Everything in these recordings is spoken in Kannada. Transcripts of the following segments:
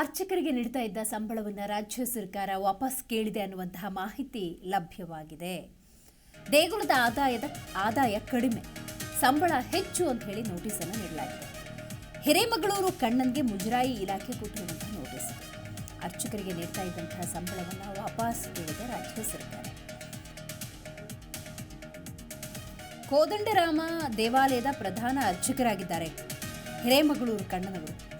ಅರ್ಚಕರಿಗೆ ನೀಡ್ತಾ ಇದ್ದ ಸಂಬಳವನ್ನು ರಾಜ್ಯ ಸರ್ಕಾರ ವಾಪಸ್ ಕೇಳಿದೆ ಅನ್ನುವಂತಹ ಮಾಹಿತಿ ಲಭ್ಯವಾಗಿದೆ. ದೇಗುಲದ ಆದಾಯದ, ಆದಾಯ ಕಡಿಮೆ, ಸಂಬಳ ಹೆಚ್ಚು ಅಂತ ಹೇಳಿ ನೋಟಿಸ್ ಅನ್ನು ನೀಡಲಾಗಿದೆ. ಹಿರೇಮಗಳೂರು ಕಣ್ಣನ್ಗೆ ಮುಜರಾಯಿ ಇಲಾಖೆ ಕೊಟ್ಟಿರುವಂತಹ ನೋಟಿಸ್. ಅರ್ಚಕರಿಗೆ ನೀಡ್ತಾ ಇದ್ದಂತಹ ಸಂಬಳವನ್ನು ವಾಪಸ್ ಕೇಳಿದೆ ರಾಜ್ಯ ಸರ್ಕಾರ. ಕೋದಂಡರಾಮ ದೇವಾಲಯದ ಪ್ರಧಾನ ಅರ್ಚಕರಾಗಿದ್ದಾರೆ ಹಿರೇಮಗಳೂರು ಕಣ್ಣನವರು.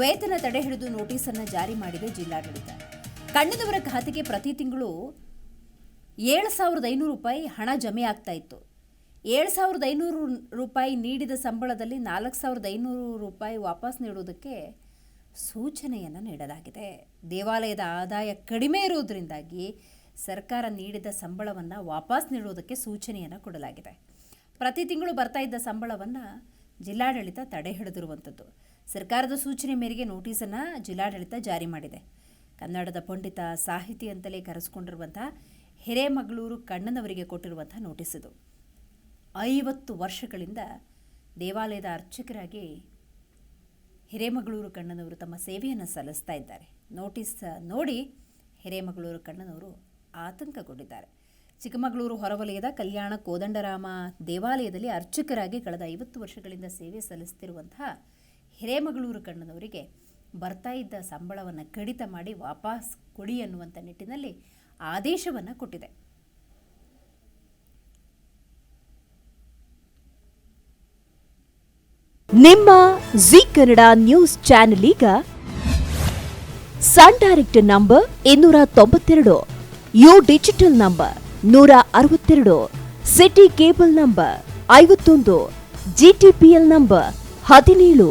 ವೇತನ ತಡೆ ಹಿಡಿದು ನೋಟಿಸನ್ನು ಜಾರಿ ಮಾಡಿದೆ ಜಿಲ್ಲಾಡಳಿತ. ಕಣ್ಣದವರ ಖಾತೆಗೆ ಪ್ರತಿ ತಿಂಗಳು ಏಳು ಸಾವಿರದ ಐನೂರು ರೂಪಾಯಿ ಹಣ ಜಮೆ ಆಗ್ತಾ ಇತ್ತು. ಏಳು ಸಾವಿರದ ಐನೂರು ರೂಪಾಯಿ ನೀಡಿದ ಸಂಬಳದಲ್ಲಿ ನಾಲ್ಕು ಸಾವಿರದ ಐನೂರು ರೂಪಾಯಿ ವಾಪಸ್ ನೀಡುವುದಕ್ಕೆ ಸೂಚನೆಯನ್ನು ನೀಡಲಾಗಿದೆ. ದೇವಾಲಯದ ಆದಾಯ ಕಡಿಮೆ ಇರುವುದರಿಂದಾಗಿ ಸರ್ಕಾರ ನೀಡಿದ ಸಂಬಳವನ್ನು ವಾಪಸ್ ನೀಡುವುದಕ್ಕೆ ಸೂಚನೆಯನ್ನು ಕೊಡಲಾಗಿದೆ. ಪ್ರತಿ ತಿಂಗಳು ಬರ್ತಾ ಇದ್ದ ಸಂಬಳವನ್ನು ಜಿಲ್ಲಾಡಳಿತ ತಡೆ ಹಿಡಿದಿರುವಂಥದ್ದು ಸರ್ಕಾರದ ಸೂಚನೆ ಮೇರೆಗೆ ನೋಟಿಸನ್ನು ಜಿಲ್ಲಾಡಳಿತ ಜಾರಿ ಮಾಡಿದೆ. ಕನ್ನಡದ ಪಂಡಿತ ಸಾಹಿತಿ ಅಂತಲೇ ಕರೆಸಿಕೊಂಡಿರುವಂಥ ಹಿರೇಮಗಳೂರು ಕಣ್ಣನವರಿಗೆ ಕೊಟ್ಟಿರುವಂಥ ನೋಟಿಸ್ ಇದು ಐವತ್ತು ವರ್ಷಗಳಿಂದ ದೇವಾಲಯದ ಅರ್ಚಕರಾಗಿ ಹಿರೇಮಗಳೂರು ಕಣ್ಣನವರು ತಮ್ಮ ಸೇವೆಯನ್ನು ಸಲ್ಲಿಸ್ತಾ ಇದ್ದಾರೆ. ನೋಟಿಸ್ ನೋಡಿ ಹಿರೇಮಗಳೂರು ಕಣ್ಣನವರು ಆತಂಕಗೊಂಡಿದ್ದಾರೆ. ಚಿಕ್ಕಮಗಳೂರು ಹೊರವಲಯದ ಕಲ್ಯಾಣ ಕೋದಂಡರಾಮ ದೇವಾಲಯದಲ್ಲಿ ಅರ್ಚಕರಾಗಿ ಕಳೆದ ಐವತ್ತು ವರ್ಷಗಳಿಂದ ಸೇವೆ ಸಲ್ಲಿಸ್ತಿರುವಂತಹ ಹಿರೇಮಗಳೂರು ಕಣ್ಣನವರಿಗೆ ಬರ್ತಾ ಇದ್ದ ಸಂಬಳವನ್ನು ಕಡಿತ ಮಾಡಿ ವಾಪಸ್ ಕೊಡಿ ಅನ್ನುವಂಥ ನಿಟ್ಟಿನಲ್ಲಿ ಆದೇಶವನ್ನು ಕೊಟ್ಟಿದೆ. ನಿಮ್ಮ ಜಿ ಕನ್ನಡ ನ್ಯೂಸ್ ಚಾನೆಲ್ ಈಗ ಸನ್ ಡೈರೆಕ್ಟ್ ನಂಬರ್ ಇನ್ನೂರ ತೊಂಬತ್ತೆರಡು, ಯು ಡಿಜಿಟಲ್ ನಂಬರ್ ನೂರ ಅರವತ್ತೆರಡು, ಸಿಟಿ ಕೇಬಲ್ ನಂಬರ್ ಐವತ್ತೊಂದು ಜಿಟಿಪಿಎಲ್ ನಂಬರ್ ಹದಿನೇಳು.